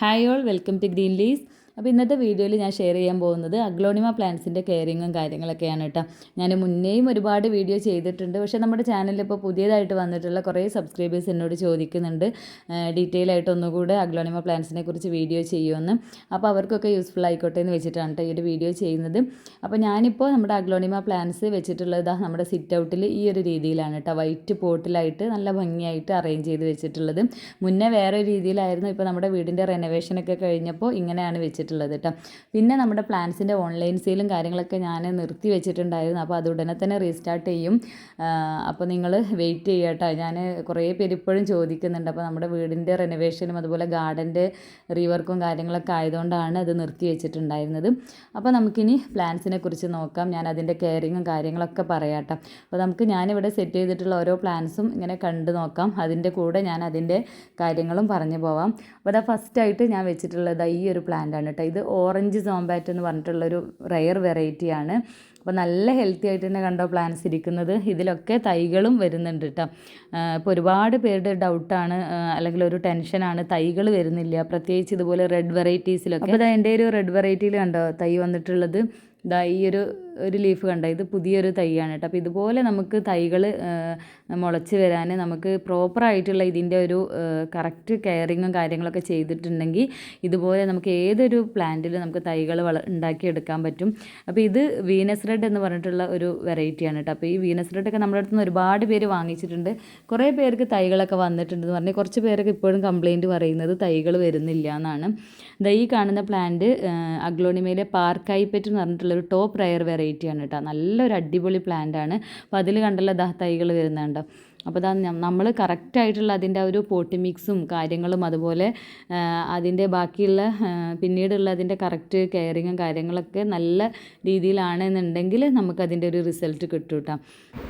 hi all welcome to green lease അപ്പോൾ ഇന്നത്തെ വീഡിയോയിൽ ഞാൻ ഷെയർ ചെയ്യാൻ പോകുന്നത് അഗ്ലോണിമ പ്ലാന്റ്സിന്റെ കെയറിങ്ങും കാര്യങ്ങളൊക്കെയാണ് കേട്ടോ. ഞാൻ മുന്നേയും ഒരുപാട് വീഡിയോ ചെയ്തിട്ടുണ്ട്. പക്ഷേ നമ്മുടെ ചാനലിൽ ഇപ്പോൾ പുതിയതായിട്ട് വന്നിട്ടുള്ള കുറേ സബ്സ്ക്രൈബേഴ്സ് എന്നോട് ചോദിക്കുന്നുണ്ട് ഡീറ്റെയിൽ ആയിട്ട് ഒന്നുകൂടെ അഗ്ലോണിമ പ്ലാന്റ്സിനെ കുറിച്ച് വീഡിയോ ചെയ്യുമെന്ന്. അപ്പോൾ അവർക്കൊക്കെ യൂസ്ഫുൾ ആയിക്കോട്ടെ എന്ന് വെച്ചിട്ടാണ് കേട്ടോ ഈ ഒരു വീഡിയോ ചെയ്യുന്നത്. അപ്പോൾ ഞാനിപ്പോൾ നമ്മുടെ അഗ്ലോണിമ പ്ലാന്റ്സ് വെച്ചിട്ടുള്ളത് നമ്മുടെ സിറ്റ് ഔട്ടിൽ ഈ ഒരു രീതിയിലാണ് കേട്ടോ വൈറ്റ് പോട്ടിലായിട്ട് നല്ല ഭംഗിയായിട്ട് അറേഞ്ച് ചെയ്ത് വെച്ചിട്ടുള്ളത്. മുന്നേ വേറെ രീതിയിലായിരുന്നു. ഇപ്പോൾ നമ്മുടെ വീടിന്റെ റെനോവേഷനൊക്കെ കഴിഞ്ഞപ്പോൾ ഇങ്ങനെയാണ് വെച്ചിട്ടുള്ളത് കേട്ടോ പിന്നെ നമ്മുടെ പ്ലാൻസിന്റെ ഓൺലൈൻ സെയിലും കാര്യങ്ങളൊക്കെ ഞാൻ നിർത്തി വെച്ചിട്ടുണ്ടായിരുന്നു. അപ്പോൾ അത് ഉടനെ തന്നെ റീസ്റ്റാർട്ട് ചെയ്യും. അപ്പോൾ നിങ്ങൾ വെയിറ്റ് ചെയ്യുക കേട്ടോ ഞാൻ കുറേ പേര് ഇപ്പോഴും ചോദിക്കുന്നുണ്ട്. അപ്പോൾ നമ്മുടെ വീടിന്റെ റെനോവേഷനും അതുപോലെ ഗാർഡന്റെ റീവർക്കും കാര്യങ്ങളൊക്കെ ആയതുകൊണ്ടാണ് അത് നിർത്തി വെച്ചിട്ടുണ്ടായിരുന്നത്. അപ്പോൾ നമുക്കിനി പ്ലാൻസിനെ കുറിച്ച് നോക്കാം. ഞാൻ അതിന്റെ കെയറിങ്ങും കാര്യങ്ങളൊക്കെ പറയാം കേട്ടോ അപ്പോൾ നമുക്ക് ഞാനിവിടെ സെറ്റ് ചെയ്തിട്ടുള്ള ഓരോ പ്ലാൻസും ഇങ്ങനെ കണ്ടു നോക്കാം. അതിന്റെ കൂടെ ഞാൻ അതിന്റെ കാര്യങ്ങളും പറഞ്ഞു പോവാം. അപ്പോൾ അതാ ഫസ്റ്റായിട്ട് ഞാൻ വെച്ചിട്ടുള്ളത് ഈ ഒരു പ്ലാന്റ് ആണ് കേട്ടോ. ഇത് ഓറഞ്ച് സോംബാറ്റ് എന്ന് പറഞ്ഞിട്ടുള്ളൊരു റയർ വെറൈറ്റിയാണ് അപ്പോൾ നല്ല ഹെൽത്തി ആയിട്ട് തന്നെ കണ്ടോ പ്ലാന്റ്സ് ഇരിക്കുന്നത്. ഇതിലൊക്കെ തൈകളും വരുന്നുണ്ട് കേട്ടോ. ഇപ്പോൾ ഒരുപാട് പേരുടെ ഡൗട്ടാണ് അല്ലെങ്കിൽ ഒരു ടെൻഷനാണ് തൈകൾ വരുന്നില്ല. പ്രത്യേകിച്ച് ഇതുപോലെ റെഡ് വെറൈറ്റീസിലൊക്കെ അപ്പോൾ എന്റെ ഒരു റെഡ് വെറൈറ്റിയിൽ കണ്ടോ തൈ വന്നിട്ടുള്ളത്. ഇതാ ഈ ഒരു ഒരു ലീഫ് കണ്ട? ഇത് പുതിയൊരു തൈയാണ് കേട്ടോ. അപ്പോൾ ഇതുപോലെ നമുക്ക് തൈകൾ മുളച്ച് വരാൻ നമുക്ക് പ്രോപ്പറായിട്ടുള്ള ഇതിന്റെ ഒരു കറക്റ്റ് കെയറിങ്ങും കാര്യങ്ങളൊക്കെ ചെയ്തിട്ടുണ്ടെങ്കിൽ ഇതുപോലെ നമുക്ക് ഏതൊരു പ്ലാന്റിൽ നമുക്ക് തൈകൾ വള ഉണ്ടാക്കിയെടുക്കാൻ പറ്റും. അപ്പോൾ ഇത് വീനസ് റെഡ് എന്ന് പറഞ്ഞിട്ടുള്ള ഒരു വെറൈറ്റിയാണ് കേട്ടോ. അപ്പോൾ ഈ വീനസ് റെഡൊക്കെ നമ്മുടെ അടുത്ത് നിന്ന് ഒരുപാട് പേര് വാങ്ങിച്ചിട്ടുണ്ട്. കുറേ പേർക്ക് തൈകളൊക്കെ വന്നിട്ടുണ്ട് എന്ന് പറഞ്ഞാൽ കുറച്ച് പേരൊക്കെ ഇപ്പോഴും കംപ്ലയിന്റ് പറയുന്നത് തൈകൾ വരുന്നില്ല എന്നാണ്. ഈ കാണുന്ന പ്ലാന്റ് അഗ്ലോണിമയിലെ പാർക്കായിപ്പറ്റ് എന്ന് പറഞ്ഞിട്ടുള്ള ഒരു ടോപ്പ് റയർ വെറൈറ്റിയാണ് കേട്ടോ നല്ലൊരു അടിപൊളി പ്ലാന്റ് ആണ്. അപ്പോൾ അതിൽ കണ്ടല്ലോ ദാ തൈകൾ വരുന്നുണ്ടോ. അപ്പോൾ ഇതാ നമ്മൾ കറക്റ്റായിട്ടുള്ള അതിന്റെ ഒരു പോട്ടി മിക്സും കാര്യങ്ങളും അതുപോലെ അതിന്റെ ബാക്കിയുള്ള പിന്നീടുള്ള അതിന്റെ കറക്റ്റ് കെയറിങ്ങും കാര്യങ്ങളൊക്കെ നല്ല രീതിയിലാണെന്നുണ്ടെങ്കിൽ നമുക്കതിന്റെ ഒരു റിസൾട്ട് കിട്ടും കേട്ടോ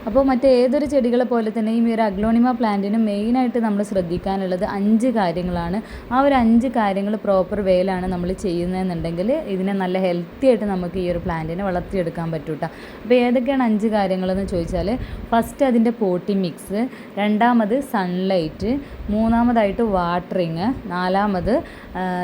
അപ്പോൾ മറ്റേതൊരു ചെടികളെ പോലെ തന്നെ ഈ ഒരു അഗ്ലോണിമ പ്ലാന്റിന് മെയിനായിട്ട് നമ്മൾ ശ്രദ്ധിക്കാനുള്ളത് അഞ്ച് കാര്യങ്ങളാണ്. ആ ഒരു അഞ്ച് കാര്യങ്ങൾ പ്രോപ്പർ വേയിലാണ് നമ്മൾ ചെയ്യുന്നതെന്നുണ്ടെങ്കിൽ ഇതിനെ നല്ല ഹെൽത്തി ആയിട്ട് നമുക്ക് ഈ ഒരു പ്ലാന്റിനെ വളർത്തിയെടുക്കാൻ പറ്റൂട്ടോ. അപ്പോൾ ഏതൊക്കെയാണ് അഞ്ച് കാര്യങ്ങളെന്ന് ചോദിച്ചാൽ ഫസ്റ്റ് അതിന്റെ പോട്ടി മിക്സ് രണ്ടാമത് സൺലൈറ്റ് മൂന്നാമതായിട്ട് വാട്ടറിങ് നാലാമത്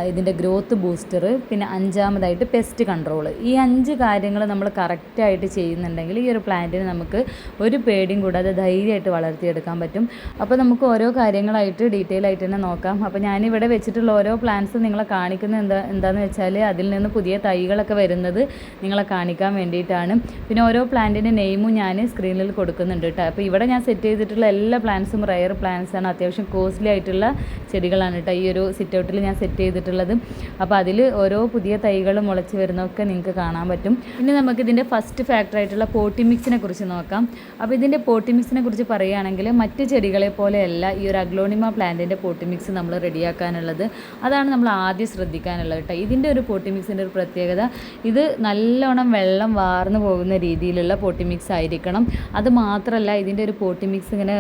ഇതിന്റെ ഗ്രോത്ത് ബൂസ്റ്റർ പിന്നെ അഞ്ചാമതായിട്ട് പെസ്റ്റ് കൺട്രോൾ ഈ അഞ്ച് കാര്യങ്ങൾ നമ്മൾ കറക്റ്റായിട്ട് ചെയ്യുന്നുണ്ടെങ്കിൽ ഈ ഒരു പ്ലാന്റിന് നമുക്ക് ഒരു പേടിയും കൂടാതെ ധൈര്യമായിട്ട് വളർത്തിയെടുക്കാൻ പറ്റും. അപ്പോൾ നമുക്ക് ഓരോ കാര്യങ്ങളായിട്ട് ഡീറ്റെയിൽ ആയിട്ട് തന്നെ നോക്കാം. അപ്പോൾ ഞാനിവിടെ വെച്ചിട്ടുള്ള ഓരോ പ്ലാന്റ്സ് നിങ്ങളെ കാണിക്കുന്നത് എന്താ എന്താണെന്ന് വെച്ചാൽ അതിൽ നിന്ന് പുതിയ തൈകളൊക്കെ വരുന്നത് നിങ്ങളെ കാണിക്കാൻ വേണ്ടിയിട്ടാണ്. പിന്നെ ഓരോ പ്ലാന്റിന്റെ നെയിമും ഞാൻ സ്ക്രീനിൽ കൊടുക്കുന്നുണ്ട് കേട്ടോ അപ്പോൾ ഇവിടെ ഞാൻ സെറ്റ് ചെയ്തിട്ടുള്ള എല്ലാ പ്ലാന്റ്സും റയർ പ്ലാന്റ്സ് ആണ്. അത്യാവശ്യം കോസ്റ്റ്ലി ആയിട്ടുള്ള ചെടികളാണ് കേട്ടോ ഈ ഒരു സിറ്റൗട്ടിൽ ഞാൻ സെറ്റ് ചെയ്തിട്ടുള്ളത്. അപ്പോൾ അതിൽ ഓരോ പുതിയ തൈകൾ മുളച്ച് വരുന്നതൊക്കെ നിങ്ങൾക്ക് കാണാൻ പറ്റും. പിന്നെ നമുക്ക് ഇതിന്റെ ഫസ്റ്റ് ഫാക്ടർ ആയിട്ടുള്ള പോട്ടി മിക്സിനെ കുറിച്ച് നോക്കാം. അപ്പോൾ ഇതിന്റെ പോട്ടി മിക്സിനെ കുറിച്ച് പറയുകയാണെങ്കിൽ മറ്റ് ചെടികളെ പോലെയല്ല ഈ ഒരു അഗ്ലോണിമ പ്ലാന്റിന്റെ പോട്ടി മിക്സ് നമ്മൾ റെഡിയാക്കാനുള്ളത് അതാണ് നമ്മൾ ആദ്യം ശ്രദ്ധിക്കാനുള്ളത് കേട്ടോ. ഇതിന്റെ ഒരു പോട്ടി മിക്സിന്റെ ഒരു പ്രത്യേകത ഇത് നല്ലോണം വെള്ളം വാർന്നു പോകുന്ന രീതിയിലുള്ള പോട്ടി മിക്സ് ആയിരിക്കണം. അത് മാത്രമല്ല ഇതിന്റെ ഒരു പോട്ടി മിക്സ് ഇങ്ങനെ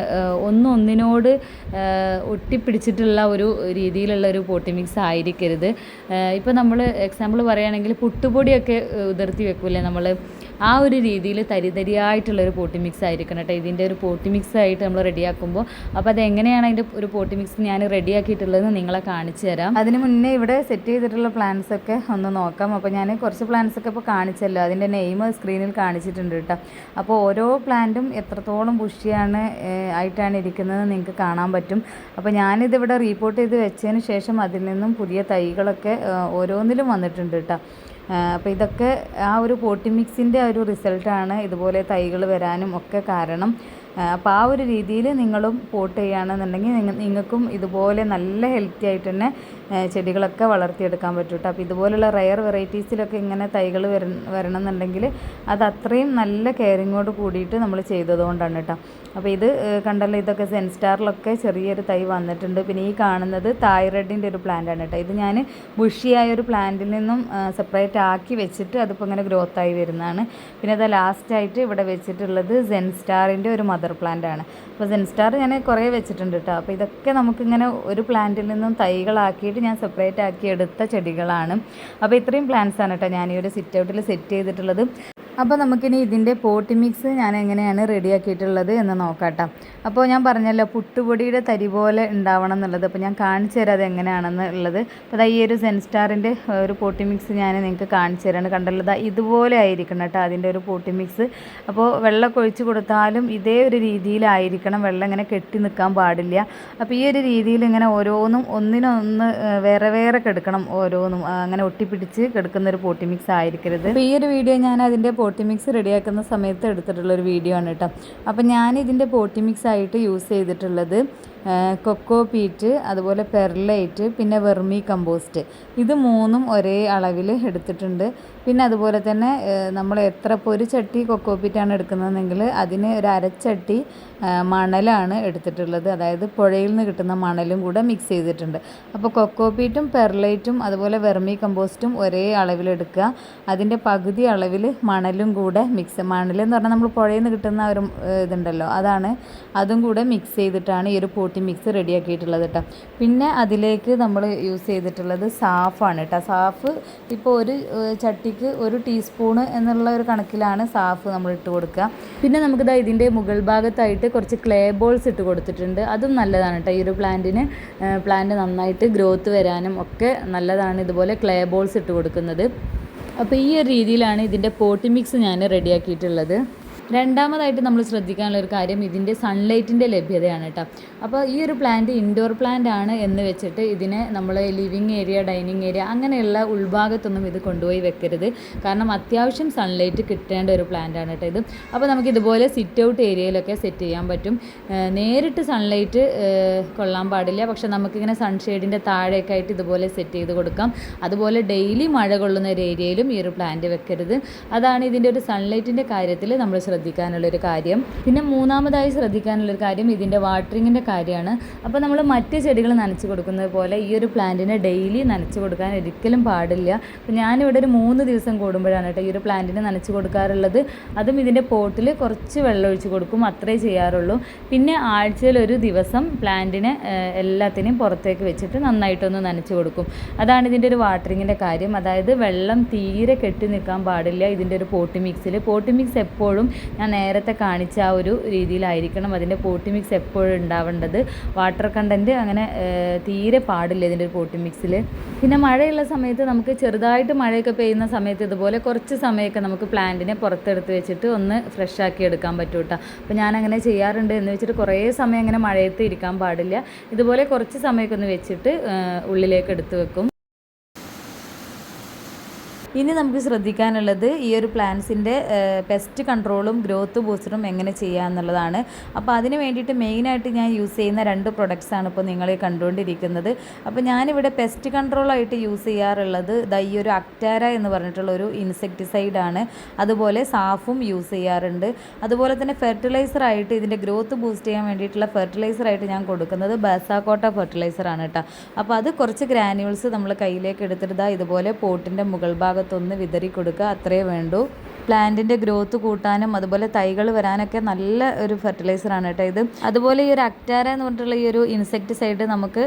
ഒന്നും ഒന്നിനോട് ഒട്ടിപ്പിടിച്ചിട്ടുള്ള ഒരു രീതിയിലുള്ള ഒരു പോട്ടി മിക്സ് ആയിരിക്കരുത്. ഇപ്പോൾ നമ്മൾ എക്സാമ്പിൾ പറയുകയാണെങ്കിൽ പുട്ടുപൊടിയൊക്കെ ഉതിർത്തി വെക്കൂലേ നമ്മൾ ആ ഒരു രീതിയിൽ തരിതരിയായിട്ടുള്ളൊരു പോട്ടി മിക്സ് ആയിരിക്കണം കേട്ടോ ഇതിന്റെ ഒരു പോട്ടി മിക്സ് ആയിട്ട് നമ്മൾ റെഡിയാക്കുമ്പോൾ അപ്പോൾ അത് എങ്ങനെയാണ് അതിന്റെ ഒരു പോട്ടി മിക്സ് ഞാൻ റെഡിയാക്കിയിട്ടുള്ളതെന്ന് നിങ്ങളെ കാണിച്ചു തരാം. അതിന് മുന്നേ ഇവിടെ സെറ്റ് ചെയ്തിട്ടുള്ള പ്ലാൻസ് ഒക്കെ ഒന്ന് നോക്കാം. അപ്പോൾ ഞാൻ കുറച്ച് പ്ലാൻസ് ഒക്കെ ഇപ്പോൾ കാണിച്ചല്ലോ. അതിന്റെ നെയിം സ്ക്രീനിൽ കാണിച്ചിട്ടുണ്ട് കേട്ടോ അപ്പോൾ ഓരോ പ്ലാന്റും എത്രത്തോളം ബുഷിയാണ് ആയിട്ടാണ് ഇരിക്കുന്നത് നിങ്ങൾക്ക് കാണാൻ പറ്റും. അപ്പോൾ ഞാനിതിവിടെ റീപ്പോർട്ട് ചെയ്ത് വെച്ചതിന് ശേഷം അതിൽ നിന്നും പുതിയ തൈകളൊക്കെ ഓരോന്നിലും വന്നിട്ടുണ്ട് കേട്ടോ അപ്പോൾ ഇതൊക്കെ ആ ഒരു പോട്ടി മിക്സിന്റെ ഒരു റിസൾട്ടാണ് ഇതുപോലെ തൈകൾ വരാനും ഒക്കെ കാരണം. അപ്പോൾ ആ ഒരു രീതിയിൽ നിങ്ങളും പോട്ട് ചെയ്യുകയാണെന്നുണ്ടെങ്കിൽ നിങ്ങൾക്കും ഇതുപോലെ നല്ല ഹെൽത്തി ആയിട്ട് തന്നെ ചെടികളൊക്കെ വളർത്തിയെടുക്കാൻ പറ്റും കേട്ടോ അപ്പോൾ ഇതുപോലുള്ള റയർ വെറൈറ്റീസിലൊക്കെ ഇങ്ങനെ തൈകൾ വര വരണം എന്നുണ്ടെങ്കിൽ അത് അത്രയും നല്ല കെയറിങ്ങോട് കൂടിയിട്ട് നമ്മൾ ചെയ്തതുകൊണ്ടാണ് കേട്ടോ. അപ്പോൾ ഇത് കണ്ടല്ലോ ഇതൊക്കെ സെൻസ്റ്റാറിലൊക്കെ ചെറിയൊരു തൈ വന്നിട്ടുണ്ട്. പിന്നെ ഈ കാണുന്നത് തായ്റഡിന്റെ ഒരു പ്ലാന്റ് ആണ് കേട്ടോ. ഇത് ഞാൻ ബുഷിയായ ഒരു പ്ലാന്റിൽ നിന്നും സെപ്പറേറ്റ് ആക്കി വെച്ചിട്ട് അതിപ്പോൾ ഇങ്ങനെ ഗ്രോത്ത് ആയി വരുന്നതാണ്. പിന്നെ അത് ലാസ്റ്റായിട്ട് ഇവിടെ വെച്ചിട്ടുള്ളത് സെൻസ്റ്റാറിന്റെ ഒരു മദർ പ്ലാന്റ് ആണ്. അപ്പോൾ സെൻസ്റ്റാർ ഞാൻ കുറേ വെച്ചിട്ടുണ്ട് കേട്ടോ. അപ്പോൾ ഇതൊക്കെ നമുക്കിങ്ങനെ ഒരു പ്ലാന്റിൽ നിന്നും തൈകളാക്കിയിട്ട് ഞാൻ സെപ്പറേറ്റ് ആക്കി എടുത്ത ചെടികളാണ്. അപ്പോൾ ഇത്രയും പ്ലാന്റ്സ് ആണ് കേട്ടോ ഞാൻ ഈ ഒരു സിറ്റ് ഔട്ടിൽ സെറ്റ് ചെയ്തിട്ടുള്ളത്. അപ്പോൾ നമുക്കിനി ഇതിന്റെ പോട്ടി മിക്സ് ഞാൻ എങ്ങനെയാണ് റെഡിയാക്കിയിട്ടുള്ളത് എന്ന് നോക്കാട്ടോ. അപ്പോൾ ഞാൻ പറഞ്ഞല്ലോ പുട്ടുപൊടിയുടെ തരി പോലെ ഉണ്ടാവണം എന്നുള്ളത്. അപ്പോൾ ഞാൻ കാണിച്ചു തരാം അത് എങ്ങനെയാണെന്ന് ഉള്ളത് അപ്പോൾ ഈ ഒരു സെൻസ്റ്റാറിന്റെ ഒരു പോട്ടി മിക്സ് ഞാൻ നിങ്ങൾക്ക് കാണിച്ചു തരാണ്. കണ്ടല്ലോ ഇതുപോലെ ആയിരിക്കണം കേട്ടോ അതിന്റെ ഒരു പോട്ടി മിക്സ് അപ്പോൾ വെള്ളം ഒഴിച്ച് കൊടുത്താലും ഇതേ ഒരു രീതിയിലായിരിക്കണം. വെള്ളം ഇങ്ങനെ കെട്ടി നിൽക്കാൻ പാടില്ല. അപ്പോൾ ഈ ഒരു രീതിയിൽ ഇങ്ങനെ ഓരോന്നും ഒന്നിനൊന്ന് വേറെ വേറെ കെടുക്കണം ഓരോന്നും. അങ്ങനെ ഒട്ടിപ്പിടിച്ച് കെടുക്കുന്ന ഒരു പോട്ടി മിക്സ് ആയിരിക്കരുത്. അപ്പോൾ ഈ ഒരു വീഡിയോ ഞാൻ അതിന്റെ പോട്ടി മിക്സ് റെഡിയാക്കുന്ന സമയത്ത് എടുത്തിട്ടുള്ളൊരു വീഡിയോ ആണ് കേട്ടോ അപ്പോൾ ഞാൻ ഇതിന്റെ പോട്ടി മിക്സ് ആയിട്ട് യൂസ് ചെയ്തിട്ടുള്ളത് കൊക്കോ പീറ്റ് അതുപോലെ പെർലൈറ്റ് പിന്നെ വെർമി കമ്പോസ്റ്റ്. ഇത് മൂന്നും ഒരേ അളവിൽ എടുത്തിട്ടുണ്ട്. പിന്നെ അതുപോലെ തന്നെ നമ്മൾ എത്ര പൊരു ചട്ടി കൊക്കോ പീറ്റാണ് എടുക്കുന്നതെങ്കിൽ അതിന് ഒരു അരച്ചട്ടി മണലാണ് എടുത്തിട്ടുള്ളത്. അതായത് പുഴയിൽ നിന്ന് കിട്ടുന്ന മണലും കൂടെ മിക്സ് ചെയ്തിട്ടുണ്ട്. അപ്പോൾ കൊക്കോ പീറ്റും പെർലൈറ്റും അതുപോലെ വെർമി കമ്പോസ്റ്റും ഒരേ അളവിലെടുക്കുക അതിന്റെ പകുതി അളവിൽ മണലും കൂടെ മിക്സ് മണൽ എന്ന് പറഞ്ഞാൽ നമ്മൾ പുഴയിൽ നിന്ന് കിട്ടുന്ന ഒരു ഇതുണ്ടല്ലോ അതാണ്. അതും കൂടെ മിക്സ് ചെയ്തിട്ടാണ് ഈ ഒരു പോട്ടി മിക്സ് റെഡിയാക്കിയിട്ടുള്ളത് കേട്ടോ പിന്നെ അതിലേക്ക് നമ്മൾ യൂസ് ചെയ്തിട്ടുള്ളത് സാഫാണ് കേട്ടോ സാഫ് ഇപ്പോൾ ഒരു ചട്ടിക്ക് ഒരു ടീസ്പൂണ് എന്നുള്ള ഒരു കണക്കിലാണ് സാഫ് നമ്മൾ ഇട്ട് കൊടുക്കുക. പിന്നെ നമുക്കിതാ ഇതിന്റെ മുകൾ ഭാഗത്തായിട്ട് കുറച്ച് ക്ലേ ബോൾസ് ഇട്ട് കൊടുത്തിട്ടുണ്ട്. അതും നല്ലതാണ് കേട്ടോ ഈ ഒരു പ്ലാന്റിന് പ്ലാന്റ് നന്നായിട്ട് ഗ്രോത്ത് വരാനും ഒക്കെ നല്ലതാണ് ഇതുപോലെ ക്ലേ ബോൾസ് ഇട്ട് കൊടുക്കുന്നത്. അപ്പോൾ ഈ ഒരു രീതിയിലാണ് ഇതിന്റെ പോട്ടി മിക്സ് ഞാൻ റെഡിയാക്കിയിട്ടുള്ളത്. രണ്ടാമതായിട്ട് നമ്മൾ ശ്രദ്ധിക്കാനുള്ള ഒരു കാര്യം ഇതിന്റെ സൺലൈറ്റിന്റെ ലഭ്യതയാണ് കേട്ടോ. അപ്പോൾ ഈ ഒരു പ്ലാന്റ് ഇൻഡോർ പ്ലാന്റ് ആണ് എന്ന് വെച്ചിട്ട് ഇതിനെ നമ്മൾ ലിവിങ് ഏരിയ ഡൈനിങ് ഏരിയ അങ്ങനെയുള്ള ഉൾഭാഗത്തൊന്നും ഇത് കൊണ്ടുപോയി വെക്കരുത്. കാരണം അത്യാവശ്യം സൺലൈറ്റ് കിട്ടേണ്ട ഒരു പ്ലാന്റ് ആണ് കേട്ടോ ഇത്. അപ്പോൾ നമുക്ക് ഇതുപോലെ സിറ്റ് ഔട്ട് ഏരിയയിലൊക്കെ സെറ്റ് ചെയ്യാൻ പറ്റും. നേരിട്ട് സൺലൈറ്റ് കൊള്ളാൻ പാടില്ല. പക്ഷേ നമുക്കിങ്ങനെ സൺഷെയ്ഡിന്റെ താഴെയൊക്കെ ആയിട്ട് ഇതുപോലെ സെറ്റ് ചെയ്ത് കൊടുക്കാം. അതുപോലെ ഡെയിലി മഴ കൊള്ളുന്ന ഒരു ഏരിയയിലും ഈ ഒരു പ്ലാന്റ് വെക്കരുത്. അതാണ് ഇതിന്റെ ഒരു സൺലൈറ്റിന്റെ കാര്യത്തിൽ നമ്മൾ ശ്രദ്ധിക്കാനുള്ളൊരു കാര്യം. പിന്നെ മൂന്നാമതായി ശ്രദ്ധിക്കാനുള്ളൊരു കാര്യം ഇതിന്റെ വാട്ടറിങ്ങിന്റെ കാര്യമാണ്. അപ്പോൾ നമ്മൾ മറ്റ് ചെടികൾ നനച്ച് കൊടുക്കുന്നത് പോലെ ഈ ഒരു പ്ലാന്റിനെ ഡെയിലി നനച്ച് കൊടുക്കാൻ ഒരിക്കലും പാടില്ല. അപ്പോൾ ഞാനിവിടെ ഒരു മൂന്ന് ദിവസം കൂടുമ്പോഴാണ് കേട്ടോ ഈ ഒരു പ്ലാന്റിനെ നനച്ച് കൊടുക്കാറുള്ളത്. അതും ഇതിന്റെ പോട്ടിൽ കുറച്ച് വെള്ളം ഒഴിച്ച് കൊടുക്കും അത്രേ ചെയ്യാറുള്ളൂ. പിന്നെ ആഴ്ചയിൽ ഒരു ദിവസം പ്ലാന്റിനെ എല്ലാത്തിനെയും പുറത്തേക്ക് വെച്ചിട്ട് നന്നായിട്ടൊന്ന് നനച്ച് കൊടുക്കും. അതാണ് ഇതിന്റെ ഒരു വാട്ടറിങ്ങിന്റെ കാര്യം. അതായത് വെള്ളം തീരെ കെട്ടി നിൽക്കാൻ പാടില്ല ഇതിന്റെ ഒരു പോട്ടി മിക്സിൽ പോട്ടി മിക്സ് എപ്പോഴും ഞാൻ നേരത്തെ കാണിച്ച ആ ഒരു രീതിയിലായിരിക്കണം അതിന്റെ പോട്ടി മിക്സ് എപ്പോഴും ഉണ്ടാവേണ്ടത്. വാട്ടർ കണ്ടന്റ് അങ്ങനെ തീരെ പാടില്ല ഇതിന്റെ പോട്ടി മിക്സിൽ. പിന്നെ മഴയുള്ള സമയത്ത് നമുക്ക് ചെറുതായിട്ട് മഴയൊക്കെ പെയ്യുന്ന സമയത്ത് ഇതുപോലെ കുറച്ച് സമയമൊക്കെ നമുക്ക് പ്ലാന്റിനെ പുറത്തെടുത്ത് വെച്ചിട്ട് ഒന്ന് ഫ്രഷ് ആക്കി എടുക്കാൻ പറ്റും കേട്ടോ അപ്പോൾ ഞാനങ്ങനെ ചെയ്യാറുണ്ട് എന്ന് വെച്ചിട്ട് കുറേ സമയം അങ്ങനെ മഴയത്ത് ഇരിക്കാൻ പാടില്ല. ഇതുപോലെ കുറച്ച് സമയമൊക്കെ ഒന്ന് വെച്ചിട്ട് ഉള്ളിലേക്ക് എടുത്ത് വെക്കും. ഇനി നമുക്ക് ശ്രദ്ധിക്കാനുള്ളത് ഈ ഒരു പ്ലാന്റ്സിന്റെ പെസ്റ്റ് കൺട്രോളും ഗ്രോത്ത് ബൂസ്റ്ററും എങ്ങനെ ചെയ്യുക എന്നുള്ളതാണ്. അപ്പോൾ അതിന് വേണ്ടിയിട്ട് മെയിനായിട്ട് ഞാൻ യൂസ് ചെയ്യുന്ന രണ്ട് പ്രൊഡക്ട്സാണ് ഇപ്പോൾ നിങ്ങൾ കണ്ടുകൊണ്ടിരിക്കുന്നത്. അപ്പോൾ ഞാനിവിടെ പെസ്റ്റ് കൺട്രോളായിട്ട് യൂസ് ചെയ്യാറുള്ളത് ദാ ഒരു അക്റ്റാര എന്ന് പറഞ്ഞിട്ടുള്ള ഒരു ഇൻസെക്ടിസൈഡ് ആണ്. അതുപോലെ സാഫും യൂസ് ചെയ്യാറുണ്ട്. അതുപോലെ തന്നെ ഫെർട്ടിലൈസറായിട്ട് ഇതിന്റെ ഗ്രോത്ത് ബൂസ്റ്റ് ചെയ്യാൻ വേണ്ടിയിട്ടുള്ള ഫെർട്ടിലൈസറായിട്ട് ഞാൻ കൊടുക്കുന്നത് ബസാക്കോട്ട ഫെർട്ടിലൈസറാണ് കേട്ടോ. അപ്പോൾ അത് കുറച്ച് ഗ്രാനുവൽസ് നമ്മൾ കയ്യിലേക്ക് എടുത്തിട്ട് ഇതുപോലെ പോട്ടിന്റെ മുകൾ ഭാഗത്തൊന്ന് വിതറി കൊടുക്കുക അത്രേ വേണ്ടൂ. പ്ലാന്റിന്റെ ഗ്രോത്ത് കൂട്ടാനും അതുപോലെ തൈകൾ വരാനൊക്കെ നല്ല ഒരു ഫെർട്ടിലൈസർ ആണ് കേട്ടോ ഇത്. അതുപോലെ ഈ ഒരു അക്റ്റാര എന്ന് പറഞ്ഞിട്ടുള്ള ഈ ഒരു ഇൻസെക്ടിസൈഡ് നമുക്ക്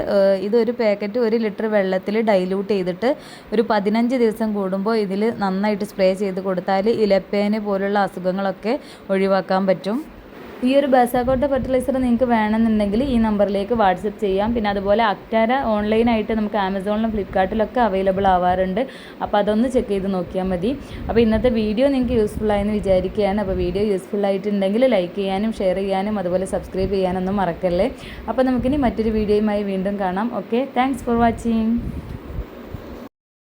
ഇതൊരു പാക്കറ്റ് ഒരു ലിറ്റർ വെള്ളത്തിൽ ഡൈല്യൂട്ട് ചെയ്തിട്ട് ഒരു പതിനഞ്ച് ദിവസം കൂടുമ്പോൾ ഇതിൽ നന്നായിട്ട് സ്പ്രേ ചെയ്ത് കൊടുത്താൽ ഇലപ്പേന് പോലുള്ള അസുഖങ്ങളൊക്കെ ഒഴിവാക്കാൻ പറ്റും. ഈ ഒരു ബസാക്കോട്ട ഫെർട്ടിലൈസർ നിങ്ങൾക്ക് വേണമെന്നുണ്ടെങ്കിൽ ഈ നമ്പറിലേക്ക് വാട്സപ്പ് ചെയ്യാം. പിന്നെ അതുപോലെ അക്ടാര ഓൺലൈനായിട്ട് നമുക്ക് ആമസോണിലും ഫ്ലിപ്കാർട്ടിലൊക്കെ അവൈലബിൾ ആവാറുണ്ട്. അപ്പോൾ അതൊന്ന് ചെക്ക് ചെയ്ത് നോക്കിയാൽ മതി. അപ്പോൾ ഇന്നത്തെ വീഡിയോ നിങ്ങൾക്ക് യൂസ്ഫുൾ ആയെന്ന് വിചാരിക്കുകയാണ്. അപ്പോൾ വീഡിയോ യൂസ്ഫുൾ ആയിട്ടുണ്ടെങ്കിൽ ലൈക്ക് ചെയ്യാനും ഷെയർ ചെയ്യാനും അതുപോലെ സബ്സ്ക്രൈബ് ചെയ്യാനൊന്നും മറക്കല്ലേ. അപ്പോൾ നമുക്കിനി മറ്റൊരു വീഡിയോയുമായി വീണ്ടും കാണാം. Okay thanks for watching